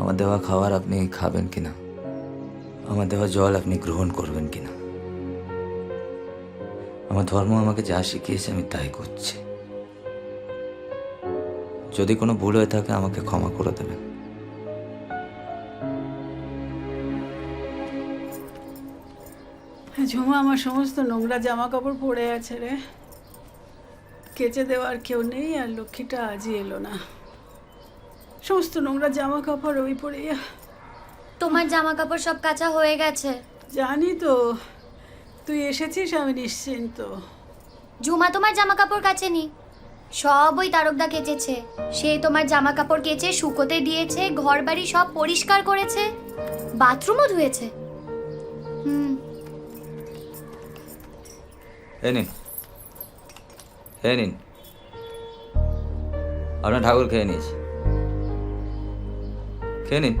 আমার দেওয়া খাবার আপনি খাবেন কিনা? আমার দেওয়া জল আপনি গ্রহণ করবেন কিনা? আমার ধর্ম আমাকে যা শিখিয়েছে আমি তাই করছি। যদি কোনো ভুল হয়ে থাকে আমাকে ক্ষমা করে দেবেন। ঝুমা, আমার সমস্ত নোংরা জামা কাপড় পরে আছে রে। কেচে দেওয়ার কেউ নেই আর লক্ষ্মীটা আজই এলো না। সমস্ত নোংরা জামা কাপড় ওই পরে তোমার জামা কাপড় সব কাঁচা হয়ে গেছে? জানি তো। তুই এসেছিস আমি নিশ্চিন্ত। ঝুমা তোমার জামা কাপড় কাচেনি? সব ওই তারকদা কেচেছে। সে তোমার জামা কাপড় কেচে শুকোতে দিয়েছে ঘর বাড়ি সব পরিষ্কার করেছে বাথরুমও ধুয়েছে। হুম। নিন। নিন। আপনার ঠাকুর খেয়ে নিয়েছে। খেয়ে নিন